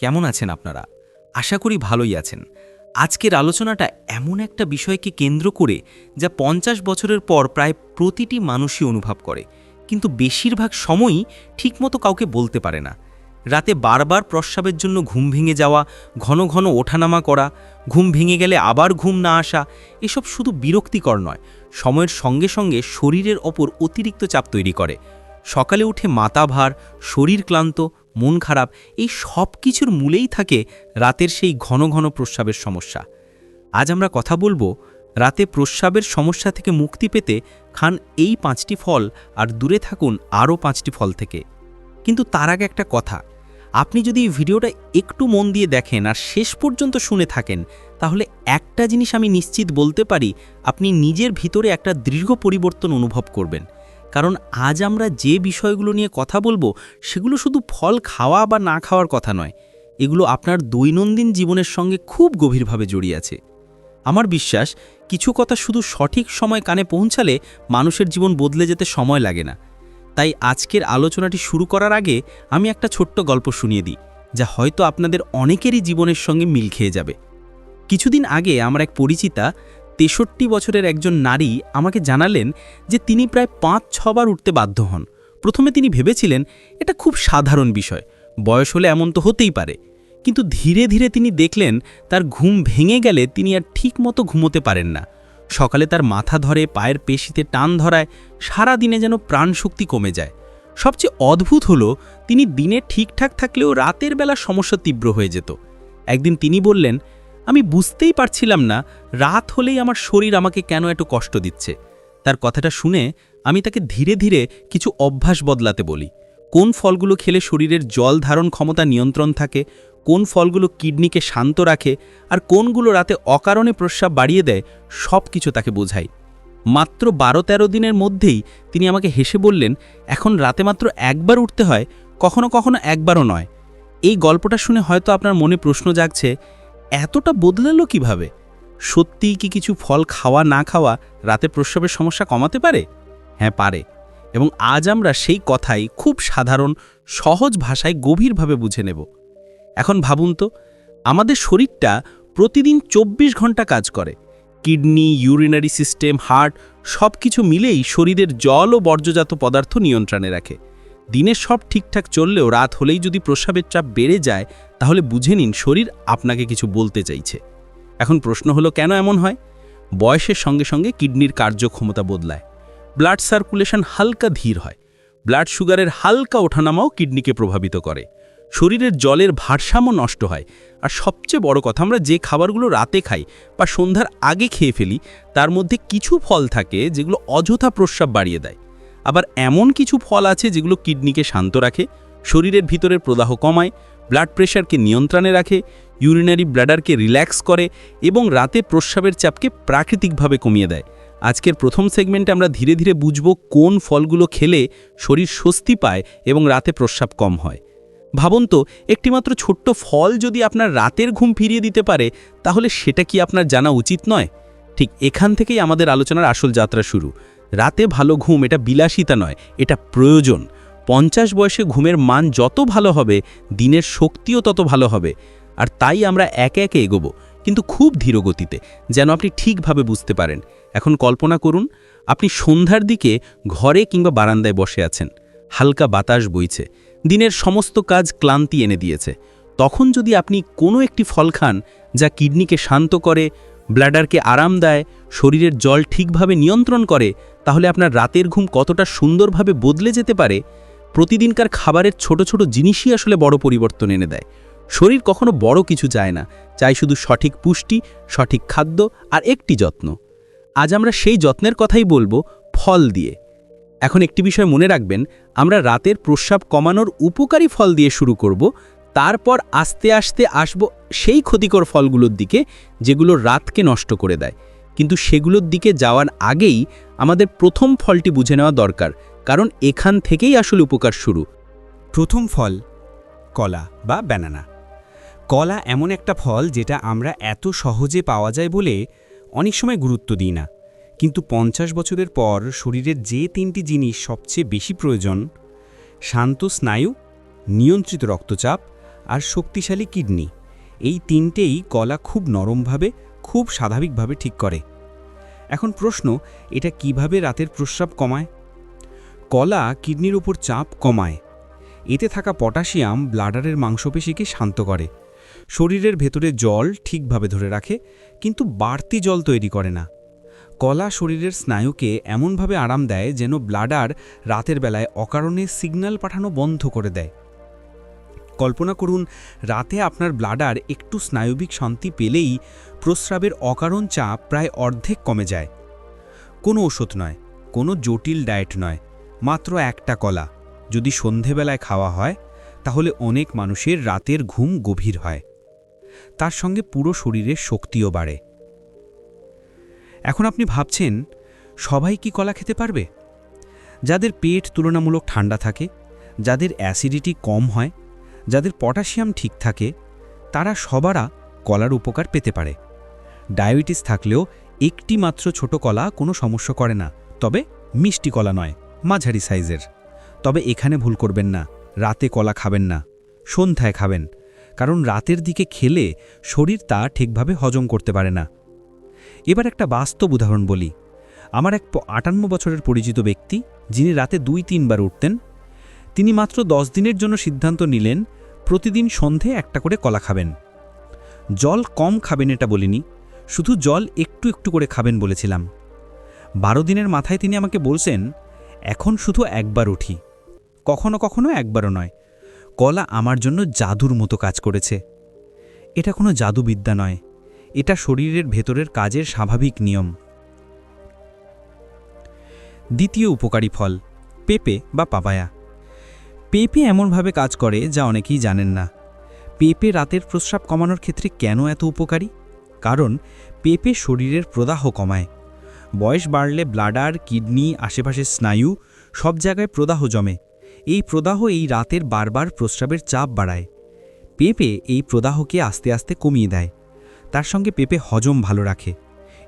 কেমন আছেন আপনারা? আশা করি ভালোই আছেন। আজকের আলোচনাটা এমন একটা বিষয়কে কেন্দ্র করে যা পঞ্চাশ বছরের পর প্রায় প্রতিটি মানুষই অনুভব করে, কিন্তু বেশিরভাগ সময়ই ঠিকমতো কাউকে বলতে পারে না। রাতে বারবার প্রস্রাবের জন্য ঘুম ভেঙে যাওয়া, ঘন ঘন ওঠানামা করা, ঘুম ভেঙে গেলে আবার ঘুম না আসা, এসব শুধু বিরক্তিকর নয়, সময়ের সঙ্গে সঙ্গে শরীরের ওপর অতিরিক্ত চাপ তৈরি করে। সকালে উঠে মাথা ভার, শরীর ক্লান্ত মন খারাপ, এই সব কিছুর মূলেই থাকে রাতের সেই ঘন ঘন প্রস্রাবের সমস্যা। আজ আমরা কথা বলব রাতে প্রস্রাবের সমস্যা থেকে মুক্তি পেতে খান এই পাঁচটি ফল আর দূরে থাকুন আরও পাঁচটি ফল থেকে। কিন্তু তার আগে একটা কথা, আপনি যদি এই ভিডিওটা একটু মন দিয়ে দেখেন আর শেষ পর্যন্ত শুনে থাকেন, তাহলে একটা জিনিস আমি নিশ্চিত বলতে পারি, আপনি নিজের ভিতরে একটা দীর্ঘ পরিবর্তন অনুভব করবেন। কারণ আজ আমরা যে বিষয়গুলো নিয়ে কথা বলব, সেগুলো শুধু ফল খাওয়া বা না খাওয়ার কথা নয়। এগুলো আপনার দৈনন্দিন জীবনের সঙ্গে খুব গভীরভাবে জড়িয়ে আছে। আমার বিশ্বাস, কিছু কথা শুধু সঠিক সময় কানে পৌঁছালে মানুষের জীবন বদলে যেতে সময় লাগে না। তাই আজকের আলোচনাটি শুরু করার আগে আমি একটা ছোট্ট গল্প শুনিয়ে দিই, যা হয়তো আপনাদের অনেকেরই জীবনের সঙ্গে মিল খেয়ে যাবে। কিছুদিন আগে আমার এক পরিচিতা তেষট্টি বছরের একজন নারী আমাকে জানালেন যে তিনি প্রায় পাঁচ ছবার উঠতে বাধ্য হন। প্রথমে তিনি ভেবেছিলেন এটা খুব সাধারণ বিষয়, বয়স হলে এমন তো হতেই পারে। কিন্তু ধীরে ধীরে তিনি দেখলেন তার ঘুম ভেঙে গেলে তিনি আর ঠিক মতো ঘুমোতে পারেন না। সকালে তার মাথা ধরে পায়ের পেশিতে টান ধরায় সারা দিনে যেন প্রাণশক্তি কমে যায়। সবচেয়ে অদ্ভুত হলো তিনি দিনে ঠিকঠাক থাকলেও রাতের বেলা সমস্যা তীব্র হয়ে যেত। একদিন তিনি বললেন আমি বুঝতেই পারছিলাম না, রাত হলেই আমার শরীর আমাকে কেন এত কষ্ট দিচ্ছে। তার কথাটা শুনে আমি তাকে ধীরে ধীরে কিছু অভ্যাস বদলাতে বলি। কোন ফলগুলো খেলে শরীরের জল ধারণ ক্ষমতা নিয়ন্ত্রণ থাকে, কোন ফলগুলো কিডনিকে শান্ত রাখে, আর কোনগুলো রাতে অকারণে প্রস্রাব বাড়িয়ে দেয় সব কিছু তাকে বোঝাই। মাত্র বারো তেরো দিনের মধ্যেই তিনি আমাকে হেসে বললেন, এখন রাতে মাত্র একবার উঠতে হয়, কখনো কখনো একবারও নয়। এই গল্পটা শুনে হয়তো আপনার মনে প্রশ্ন জাগছে এতটা বদলালো কীভাবে? সত্যিই কি কিছু ফল খাওয়া না খাওয়া রাতে প্রস্রাবের সমস্যা কমাতে পারে? হ্যাঁ পারে। এবং আজ আমরা সেই কথাই খুব সাধারণ, সহজ ভাষায় গভীরভাবে বুঝে নেব। এখন ভাবুন তো, আমাদের শরীরটা প্রতিদিন ২৪ ঘণ্টা কাজ করে। কিডনি, ইউরিনারি সিস্টেম, হার্ট সব কিছু মিলেই শরীরের জল ও বর্জ্যজাত পদার্থ নিয়ন্ত্রণে রাখে। দিনে সব ঠিকঠাক চললেও রাত হলেই যদি প্রস্রাবের চাপ বেড়ে যায়, তাহলে বুঝে নিন শরীর আপনাকে কিছু বলতে চাইছে। এখন প্রশ্ন হলো, কেন এমন হয়? বয়সের সঙ্গে সঙ্গে কিডনির কার্যক্ষমতা বদলায়। ব্লাড সার্কুলেশন হালকা ধীর হয়। ব্লাড সুগারের হালকা ওঠানামাও কিডনিকে প্রভাবিত করে। শরীরের জলের ভারসাম্য নষ্ট হয়। আর সবচেয়ে বড় কথা, আমরা যে খাবারগুলো রাতে খাই বা সন্ধ্যার আগে খেয়ে ফেলি, তার মধ্যে কিছু ফল থাকে যেগুলো অযথা প্রস্রাব বাড়িয়ে দেয়। আবার এমন কিছু ফল আছে যেগুলো কিডনিকে শান্ত রাখে, শরীরের ভিতরের প্রদাহ কমায় ব্লাড প্রেশারকে নিয়ন্ত্রণে রাখে ইউরিনারি ব্লাডারকে রিল্যাক্স করে এবং রাতে প্রস্রাবের চাপকে প্রাকৃতিকভাবে কমিয়ে দেয়। আজকের প্রথম সেগমেন্টে আমরা ধীরে ধীরে বুঝব কোন ফলগুলো খেলে শরীর স্বস্তি পায় এবং রাতে প্রস্রাব কম হয়। ভাবুন তো, একটিমাত্র ছোট্ট ফল যদি আপনার রাতের ঘুম ফিরিয়ে দিতে পারে, তাহলে সেটা কি আপনার জানা উচিত নয়? ঠিক এখান থেকেই আমাদের আলোচনার আসল যাত্রা শুরু। রাতে ভালো ঘুম এটা বিলাসিতা নয়, এটা প্রয়োজন। পঞ্চাশ বয়সে ঘুমের মান যত ভালো হবে, দিনের শক্তিও তত ভালো হবে। আর তাই আমরা একে একে এগোবো, কিন্তু খুব ধীরগতিতে যেন আপনি ঠিকভাবে বুঝতে পারেন। এখন কল্পনা করুন, আপনি সন্ধ্যার দিকে ঘরে কিংবা বারান্দায় বসে আছেন। হালকা বাতাস বইছে, দিনের সমস্ত কাজ ক্লান্তি এনে দিয়েছে। তখন যদি আপনি কোনো একটি ফল খান, যা কিডনিকে শান্ত করে, ব্লাডারকে আরাম দেয়, শরীরের জল ঠিকভাবে নিয়ন্ত্রণ করে তাহলে আপনার রাতের ঘুম কতটা সুন্দরভাবে বদলে যেতে পারে? প্রতিদিনকার খাবারের ছোট ছোট জিনিসই আসলে বড় পরিবর্তন এনে দেয়। শরীর কখনো বড় কিছু চায় না চাই শুধু সঠিক পুষ্টি, সঠিক খাদ্য আর একটি যত্ন। আজ আমরা সেই যত্নের কথাই বলব, ফল দিয়ে। এখন একটি বিষয় মনে রাখবেন, আমরা রাতের প্রস্রাব কমানোর উপকারী ফল দিয়ে শুরু করব, তারপর আস্তে আস্তে আসব সেই ক্ষতিকর ফলগুলোর দিকে, যেগুলো রাতকে নষ্ট করে দেয়। কিন্তু সেগুলোর দিকে যাওয়ার আগেই আমাদের প্রথম ফলটি বুঝে নেওয়া দরকার, কারণ এখান থেকেই আসলে উপকার শুরু। প্রথম ফল কলা বা ব্যানানা। কলা এমন একটা ফল যেটা আমরা এত সহজে পাওয়া যায় বলে অনেক সময় গুরুত্ব দিই না। কিন্তু পঞ্চাশ বছরের পর শরীরের যে তিনটি জিনিস সবচেয়ে বেশি প্রয়োজন, শান্ত স্নায়ু, নিয়ন্ত্রিত রক্তচাপ আর শক্তিশালী কিডনি, এই তিনটেই কলা খুব নরমভাবে, খুব স্বাভাবিকভাবে ঠিক করে। এখন প্রশ্ন, এটা কীভাবে রাতের প্রস্রাব কমায়? কলা কিডনির উপর চাপ কমায়। এতে থাকা পটাশিয়াম ব্লাডারের মাংসপেশিকে শান্ত করে। শরীরের ভেতরে জল ঠিকভাবে ধরে রাখে, কিন্তু বাড়তি জল তৈরি করে না। কলা শরীরের স্নায়ুকে এমনভাবে আরাম দেয় যেন ব্লাডার রাতের বেলায় অকারণে সিগন্যাল পাঠানো বন্ধ করে দেয়। কল্পনা করুন, রাতে আপনার ব্লাডার একটু স্নায়বিক শান্তি পেলেই প্রস্রাবের অকারণ চাপ প্রায় অর্ধেক কমে যায়। কোনো ওষুধ নয়, কোনো জটিল ডায়েট নয়, মাত্র একটা কলা। যদি সন্ধেবেলায় খাওয়া হয়, তাহলে অনেক মানুষের রাতের ঘুম গভীর হয়। তার সঙ্গে পুরো শরীরের শক্তিও বাড়ে। এখন আপনি ভাবছেন, সবাই কি কলা খেতে পারবে? যাদের পেট তুলনামূলক ঠান্ডা থাকে, যাদের অ্যাসিডিটি কম হয় যাদের পটাশিয়াম ঠিক থাকে, তারা সবারা কলার উপকার পেতে পারে। ডায়াবেটিস থাকলেও একটি মাত্র ছোট কলা কোনো সমস্যা করে না, তবে মিষ্টি কলা নয়, মাঝারি সাইজের। তবে এখানে ভুল করবেন না, রাতে কলা খাবেন না, সন্ধ্যায় খাবেন, কারণ রাতের দিকে খেলে শরীর তা ঠিকভাবে হজম করতে পারে না। এবার একটা বাস্তব উদাহরণ বলি। আমার এক আটান্ন বছরের পরিচিত ব্যক্তি, যিনি রাতে দুই তিনবার উঠতেন, তিনি মাত্র দশ দিনের জন্য সিদ্ধান্ত নিলেন প্রতিদিন সন্ধে একটা করে কলা খাবেন। জল কম খাবেন এটা বলিনি, শুধু জল একটু একটু করে খাবেন বলেছিলাম। বারো দিনের মাথায় তিনি আমাকে বলছেন, এখন শুধু একবার উঠি। কখনো কখনো একবারও নয়, কলা আমার জন্য জাদুর মতো কাজ করেছে। এটা কোনো জাদুবিদ্যা নয়, এটা শরীরের ভেতরের কাজের স্বাভাবিক নিয়ম। দ্বিতীয় উপকারী ফল, পেঁপে বা পাপায়া। পেঁপে এমনভাবে কাজ করে যা অনেকেই জানেন না। পেঁপে রাতের প্রস্রাব কমানোর ক্ষেত্রে কেন এত উপকারী? কারণ পেঁপে শরীরের প্রদাহ কমায়। বয়স বাড়লে ব্লাডার, কিডনি আশেপাশের স্নায়ু সব জায়গায় প্রদাহ জমে। এই প্রদাহ এই রাতের বারবার প্রস্রাবের চাপ বাড়ায়। পেঁপে এই প্রদাহকে আস্তে আস্তে কমিয়ে দেয়। তার সঙ্গে পেঁপে হজম ভালো রাখে।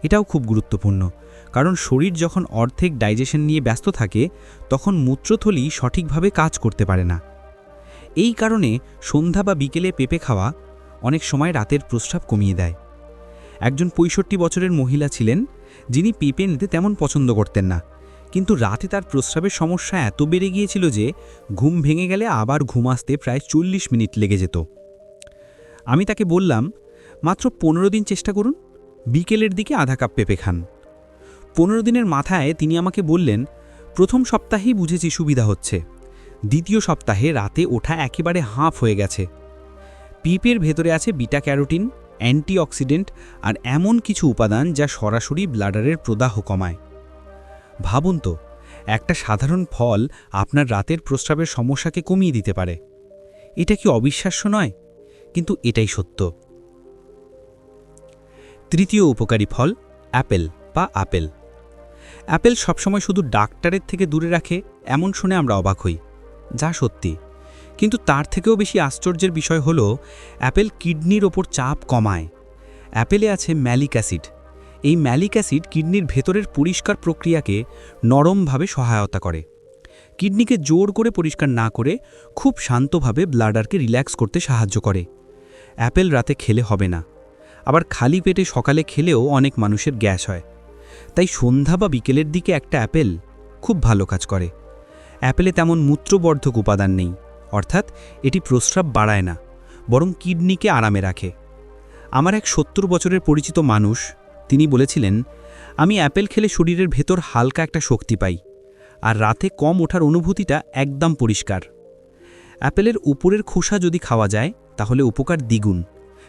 এটাও খুব গুরুত্বপূর্ণ। কারণ শরীর যখন অর্ধেক ডাইজেশন নিয়ে ব্যস্ত থাকে, তখন মূত্রথলি সঠিকভাবে কাজ করতে পারে না। এই কারণে সন্ধ্যা বা বিকেলে পেঁপে খাওয়া অনেক সময় রাতের প্রস্রাব কমিয়ে দেয়। একজন পঁয়ষট্টি বছরের মহিলা ছিলেন, যিনি পেঁপে নিতে তেমন পছন্দ করতেন না। কিন্তু রাতে তার প্রস্রাবের সমস্যা এত বেড়ে গিয়েছিল যে ঘুম ভেঙে গেলে আবার ঘুম আসতে প্রায় চল্লিশ মিনিট লেগে যেত। আমি তাকে বললাম, মাত্র পনেরো দিন চেষ্টা করুন, বিকেলের দিকে আধা কাপ পেঁপে খান। পনেরো দিনের মাথায় তিনি আমাকে বললেন, প্রথম সপ্তাহেই বুঝেছি সুবিধা হচ্ছে। দ্বিতীয় সপ্তাহে রাতে ওঠা একেবারে হাঁফ হয়ে গেছে। পিপের ভেতরে আছে বিটা ক্যারোটিন অ্যান্টিঅক্সিডেন্ট আর এমন কিছু উপাদান যা সরাসরি ব্লাডারের প্রদাহ কমায়। ভাবুন তো, একটা সাধারণ ফল আপনার রাতের প্রস্রাবের সমস্যাকে কমিয়ে দিতে পারে। এটা কি অবিশ্বাস্য নয়? কিন্তু এটাই সত্য। তৃতীয় উপকারী ফল, অ্যাপেল বা আপেল। অ্যাপেল সবসময় শুধু ডাক্তারের থেকে দূরে রাখে, এমন শুনে আমরা অবাক হই। যা সত্যি। কিন্তু তার থেকেও বেশি আশ্চর্যের বিষয় হলো, অ্যাপেল কিডনির ওপর চাপ কমায়। অ্যাপেলে আছে ম্যালিক অ্যাসিড। এই ম্যালিক অ্যাসিড কিডনির ভেতরের পরিষ্কার প্রক্রিয়াকে নরমভাবে সহায়তা করে। কিডনিকে জোর করে পরিষ্কার না করে খুব শান্তভাবে ব্লাডারকে রিল্যাক্স করতে সাহায্য করে। অ্যাপেল রাতে খেলে হবে না। আবার খালি পেটে সকালে খেলেও অনেক মানুষের গ্যাস হয়। তাই সন্ধ্যা বা বিকেলের দিকে একটা অ্যাপেল খুব ভালো কাজ করে। অ্যাপেলে তেমন মূত্রবর্ধক উপাদান নেই, অর্থাৎ এটি প্রস্রাব বাড়ায় না, বরং কিডনিকে আরামে রাখে। আমার এক সত্তর বছরের পরিচিত মানুষ, তিনি বলেছিলেন, আমি অ্যাপেল খেলে শরীরের ভেতর হালকা একটা শক্তি পাই, আর রাতে কম ওঠার অনুভূতিটা একদম পরিষ্কার। অ্যাপেলের উপরের খোসা যদি খাওয়া যায়, তাহলে উপকার দ্বিগুণ,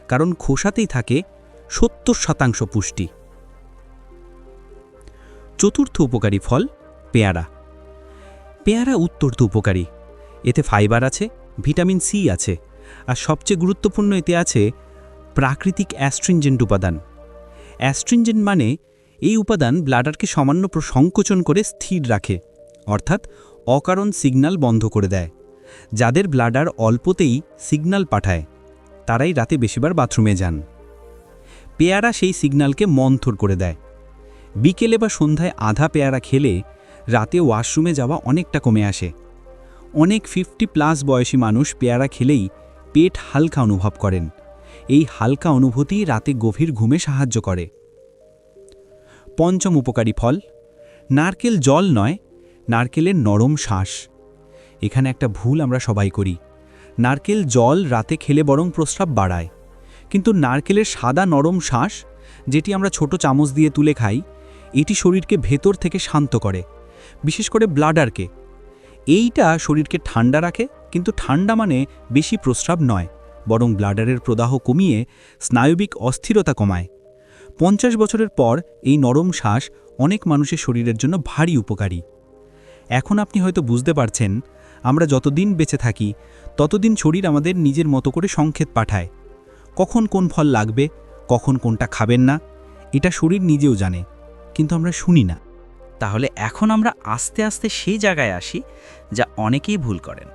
কারণ খোসাতেই থাকে সত্তর শতাংশ পুষ্টি। চতুর্থ উপকারী ফল পেয়ারা। পেয়ারা উত্তর্ত উপকারী। এতে ফাইবার আছে, ভিটামিন সি আছে, আর সবচেয়ে গুরুত্বপূর্ণ এতে আছে প্রাকৃতিক অ্যাস্ট্রিনজেন্ট উপাদান। অ্যাস্ট্রিনজেন্ট মানে এই উপাদান ব্লাডারকে সামান্য সংকোচন করে স্থির রাখে, অর্থাৎ অকারণ সিগন্যাল বন্ধ করে দেয়, যাদের ব্লাডার অল্পতেই সিগন্যাল পাঠায়, তারাই রাতে বেশিবার বাথরুমে যান। পেয়ারা সেই সিগন্যালকে মন্থর করে দেয় বিকেলে বা সন্ধ্যায় আধা পেয়ারা খেলে রাতে ওয়াশরুমে যাওয়া অনেকটা কমে আসে। অনেক ফিফটি প্লাস বয়সী মানুষ পেয়ারা খেলেই পেট হালকা অনুভব করেন। এই হালকা অনুভূতি রাতে গভীর ঘুমে সাহায্য করে। পঞ্চম উপকারী ফল, নারকেল জল নয়, নারকেলের নরম শ্বাস। এখানে একটা ভুল আমরা সবাই করি। নারকেল জল রাতে খেলে বরং প্রস্রাব বাড়ায়। কিন্তু নারকেলের সাদা নরম শ্বাস, যেটি আমরা ছোট চামচ দিয়ে তুলে খাই এটি শরীরকে ভেতর থেকে শান্ত করে, বিশেষ করে ব্লাডারকে এইটা শরীরকে ঠান্ডা রাখে, কিন্তু ঠান্ডা মানে বেশি প্রস্রাব নয়, বরং ব্লাডারের প্রদাহ কমিয়ে স্নায়বিক অস্থিরতা কমায়। পঞ্চাশ বছরের পর এই নরম শ্বাস অনেক মানুষের শরীরের জন্য ভারী উপকারী। এখন আপনি হয়তো বুঝতে পারছেন, আমরা যতদিন বেঁচে থাকি, ততদিন শরীর আমাদের নিজের মতো করে সংকেত পাঠায়। কখন কোন ফল লাগবে, কখন কোনটা খাবেন না, এটা শরীর নিজেও জানে। কিন্তু আমরা শুনি না। তাহলে এখন আমরা আস্তে আস্তে সেই জায়গায় আসি যা অনেকেই ভুল করেন।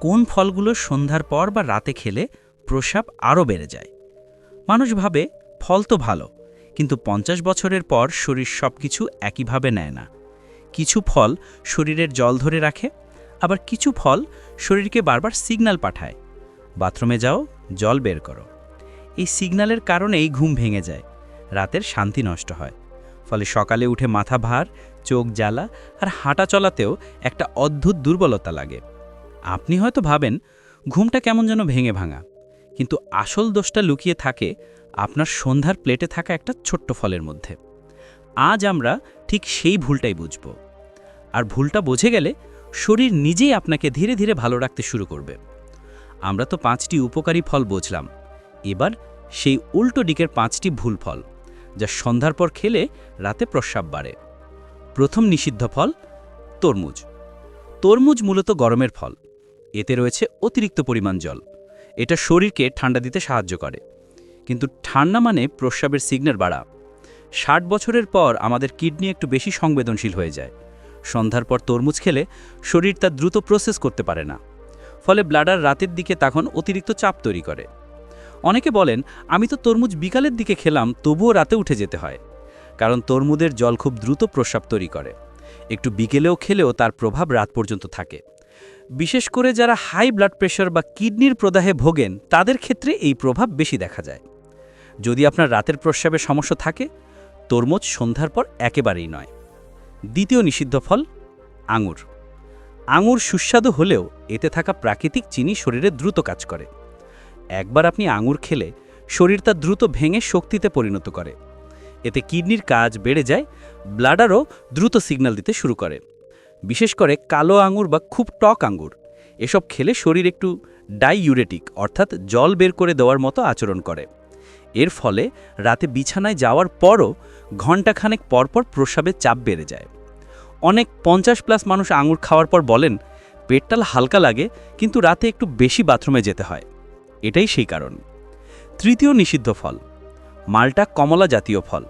কোন ফলগুলো সন্ধ্যার পর বা রাতে খেলে প্রসাব আরও বেড়ে যায়। মানুষ ভাবে, ফল তো ভালো, কিন্তু পঞ্চাশ বছরের পর শরীর সব কিছু একইভাবে নেয় না। কিছু ফল শরীরের জল ধরে রাখে, আবার কিছু ফল শরীরকে বারবার সিগন্যাল পাঠায়। বাথরুমে যাও, জল বের করো। এই সিগন্যালের কারণেই ঘুম ভেঙে যায়, রাতের শান্তি নষ্ট হয়। ফলে সকালে উঠে মাথা ভার, চোখ জ্বালা আর হাঁটা চলাতেও একটা অদ্ভুত দুর্বলতা লাগে। আপনি হয়তো ভাবেন, ঘুমটা কেমন যেন ভেঙে ভাঙা। কিন্তু আসল দোষটা লুকিয়ে থাকে আপনার সন্ধ্যার প্লেটে থাকা একটা ছোট্ট ফলের মধ্যে। আজ আমরা ঠিক সেই ভুলটাই বুঝব। আর ভুলটা বুঝে গেলে শরীর নিজেই আপনাকে ধীরে ধীরে ভালো রাখতে শুরু করবে। আমরা তো পাঁচটি উপকারী ফল বুঝলাম। এবার সেই উল্টো দিকের পাঁচটি ভুল ফল। যা সন্ধ্যার পর খেলে রাতে প্রস্রাব বাড়ে। প্রথম নিষিদ্ধ ফল তরমুজ। তরমুজ মূলত গরমের ফল। এতে রয়েছে অতিরিক্ত পরিমাণ জল। এটা শরীরকে ঠান্ডা দিতে সাহায্য করে। কিন্তু ঠান্ডা মানে প্রস্রাবের সিগন্যাল বাড়া। ষাট বছরের পর আমাদের কিডনি একটু বেশি সংবেদনশীল হয়ে যায়। সন্ধ্যার পর তরমুজ খেলে শরীর তা দ্রুত প্রসেস করতে পারে না। ফলে ব্লাডার রাতের দিকে তখন অতিরিক্ত চাপ তৈরি করে। অনেকে বলেন, আমি তো তরমুজ বিকালের দিকে খেলাম, তবুও রাতে উঠে যেতে হয়। কারণ তরমুদের জল খুব দ্রুত প্রস্রাব তৈরি করে। একটু বিকেলেও খেলেও তার প্রভাব রাত পর্যন্ত থাকে। বিশেষ করে যারা হাই ব্লাড প্রেশার বা কিডনির প্রদাহে ভোগেন, তাদের ক্ষেত্রে এই প্রভাব বেশি দেখা যায়। যদি আপনার রাতের প্রস্রাবে সমস্যা থাকে, তরমুজ সন্ধ্যার পর একেবারেই নয়। দ্বিতীয় নিষিদ্ধ ফল, আঙুর। আঙুর সুস্বাদু হলেও এতে থাকা প্রাকৃতিক চিনি শরীরে দ্রুত কাজ করে। একবার আপনি আঙুর খেলে শরীর তা দ্রুত ভেঙে শক্তিতে পরিণত করে। এতে কিডনির কাজ বেড়ে যায়, ব্লাডারও দ্রুত সিগন্যাল দিতে শুরু করে। বিশেষ করে কালো আঙুর বা খুব টক আঙুর, এসব খেলে শরীর একটু ডাইইউরেটিক অর্থাৎ জল বের করে দেওয়ার মতো আচরণ করে। এর ফলে রাতে বিছানায় যাওয়ার পরও ঘণ্টাখানেক পরপর প্রস্রাবের চাপ বেড়ে যায়। অনেক পঞ্চাশ প্লাস মানুষ আঙুর খাওয়ার পর বলেন, পেটটাল হালকা লাগে, কিন্তু রাতে একটু বেশি বাথরুমে যেতে হয়। এটাই সেই কারণ। তৃতীয় নিষিদ্ধ ফল, মালটা কমলা জাতীয় ফল।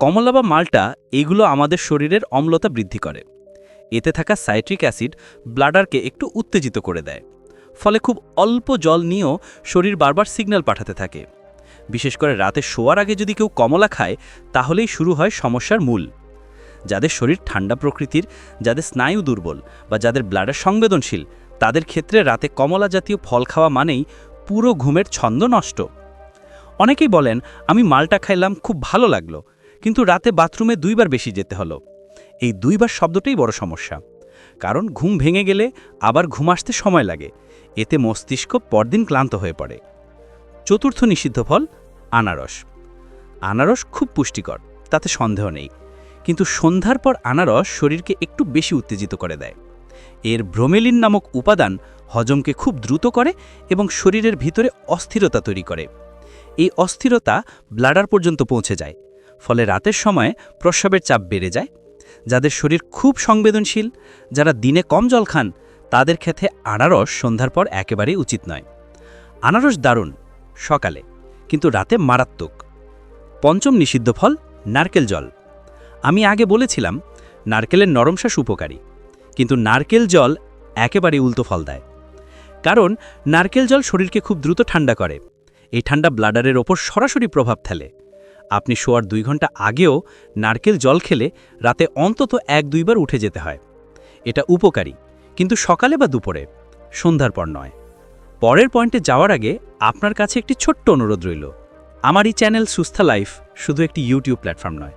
কমলা বা মালটা, এগুলো আমাদের শরীরের অম্লতা বৃদ্ধি করে। এতে থাকা সাইট্রিক অ্যাসিড ব্লাডারকে একটু উত্তেজিত করে দেয়। ফলে খুব অল্প জল নিয়েও শরীর বারবার সিগন্যাল পাঠাতে থাকে। বিশেষ করে রাতে শোয়ার আগে যদি কেউ কমলা খায়, তাহলেই শুরু হয় সমস্যার মূল। যাদের শরীর ঠান্ডা প্রকৃতির, যাদের স্নায়ু দুর্বল বা যাদের ব্লাডার সংবেদনশীল, তাদের ক্ষেত্রে রাতে কমলা জাতীয় ফল খাওয়া মানেই পুরো ঘুমের ছন্দ নষ্ট। অনেকেই বলেন, আমি মালটা খাইলাম, খুব ভালো লাগল, কিন্তু রাতে বাথরুমে দুইবার বেশি যেতে হলো। এই দুইবার শব্দটাই বড় সমস্যা। কারণ ঘুম ভেঙে গেলে আবার ঘুম আসতে সময় লাগে। এতে মস্তিষ্ক পরদিন ক্লান্ত হয়ে পড়ে। চতুর্থ নিষিদ্ধ ফল, আনারস। আনারস খুব পুষ্টিকর, তাতে সন্দেহ নেই। কিন্তু সন্ধ্যার পর আনারস শরীরকে একটু বেশি উত্তেজিত করে দেয়। এর ব্রোমেলিন নামক উপাদান হজমকে খুব দ্রুত করে এবং শরীরের ভিতরে অস্থিরতা তৈরি করে। এই অস্থিরতা ব্লাডার পর্যন্ত পৌঁছে যায়, ফলে রাতের সময় প্রস্রাবের চাপ বেড়ে যায়। যাদের শরীর খুব সংবেদনশীল, যারা দিনে কম জল খান, তাদের ক্ষেত্রে আনারস সন্ধ্যার পর একেবারেই উচিত নয়। আনারস দারুণ, সকালে, কিন্তু রাতে মারাত্মক। পঞ্চম নিষিদ্ধ ফল, নারকেল জল। আমি আগে বলেছিলাম, নারকেলের নরমশ্বাস উপকারী, কিন্তু নারকেল জল একেবারে উল্টো ফল দেয়। কারণ নারকেল জল শরীরকে খুব দ্রুত ঠান্ডা করে। এই ঠান্ডা ব্লাডারের ওপর সরাসরি প্রভাব ফেলে। আপনি শোয়ার দুই ঘণ্টা আগেও নারকেল জল খেলে রাতে অন্তত এক দুইবার উঠে যেতে হয়। এটা উপকারী, কিন্তু সকালে বা দুপুরে, সন্ধ্যার পর নয়। পরের পয়েন্টে যাওয়ার আগে আপনার কাছে একটি ছোট্ট অনুরোধ রইল। আমার এই চ্যানেল সুস্থা লাইফ শুধু একটি ইউটিউব প্ল্যাটফর্ম নয়।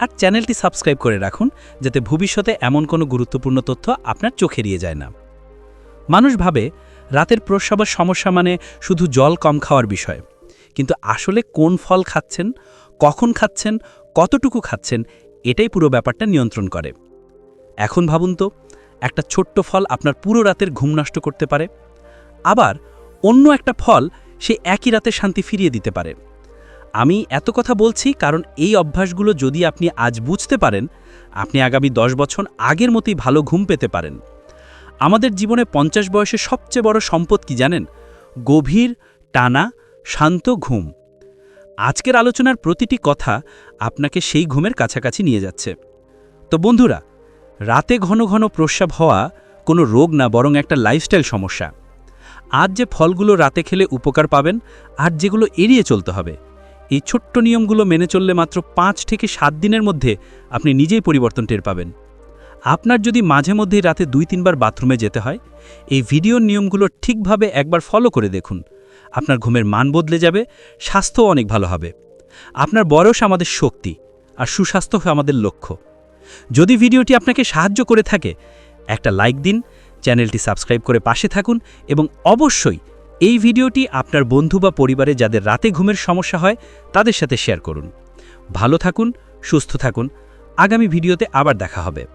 আর চ্যানেলটি সাবস্ক্রাইব করে রাখুন, যাতে ভবিষ্যতে এমন কোনো গুরুত্বপূর্ণ তথ্য আপনার চোখে এড়িয়ে যায় না। মানুষ ভাবে, রাতের প্রস্রাবের সমস্যা মানে শুধু জল কম খাওয়ার বিষয়। কিন্তু আসলে কোন ফল খাচ্ছেন, কখন খাচ্ছেন, কতটুকু খাচ্ছেন, এটাই পুরো ব্যাপারটা নিয়ন্ত্রণ করে। এখন ভাবুন তো, একটা ছোট্ট ফল আপনার পুরো রাতের ঘুম নষ্ট করতে পারে। আবার অন্য একটা ফল সে একই রাতে শান্তি ফিরিয়ে দিতে পারে। আমি এত কথা বলছি কারণ এই অভ্যাসগুলো যদি আপনি আজ বুঝতে পারেন, আপনি আগামী দশ বছর আগের মতোই ভালো ঘুম পেতে পারেন। আমাদের জীবনে পঞ্চাশ বয়সে সবচেয়ে বড় সম্পদ কি জানেন? গভীর, টানা, শান্ত ঘুম। আজকের আলোচনার প্রতিটি কথা আপনাকে সেই ঘুমের কাছাকাছি নিয়ে যাচ্ছে। তো বন্ধুরা, রাতে ঘন ঘন প্রস্রাব হওয়া কোনো রোগ না, বরং একটা লাইফস্টাইল সমস্যা। আজ যে ফলগুলো রাতে খেলে উপকার পাবেন, আর যেগুলো এড়িয়ে চলতে হবে এই ছোট্ট নিয়মগুলো মেনে চললে মাত্র পাঁচ থেকে সাত দিনের মধ্যে আপনি নিজেই পরিবর্তন টের পাবেন। আপনার যদি মাঝে মধ্যেই রাতে দুই তিনবার বাথরুমে যেতে হয়, এই ভিডিওর নিয়মগুলো ঠিকভাবে একবার ফলো করে দেখুন। আপনার ঘুমের মান বদলে যাবে, স্বাস্থ্যও অনেক ভালো হবে। আপনার বয়স আমাদের শক্তি আর সুস্বাস্থ্য আমাদের লক্ষ্য। যদি ভিডিওটি আপনাকে সাহায্য করে থাকে, একটা লাইক দিন, চ্যানেলটি সাবস্ক্রাইব করে পাশে থাকুন এবং অবশ্যই এই ভিডিওটি আপনার বন্ধু বা পরিবারে যাদের রাতে ঘুমের সমস্যা হয়, তাদের সাথে শেয়ার করুন। ভালো থাকুন, সুস্থ থাকুন। আগামী ভিডিওতে আবার দেখা হবে।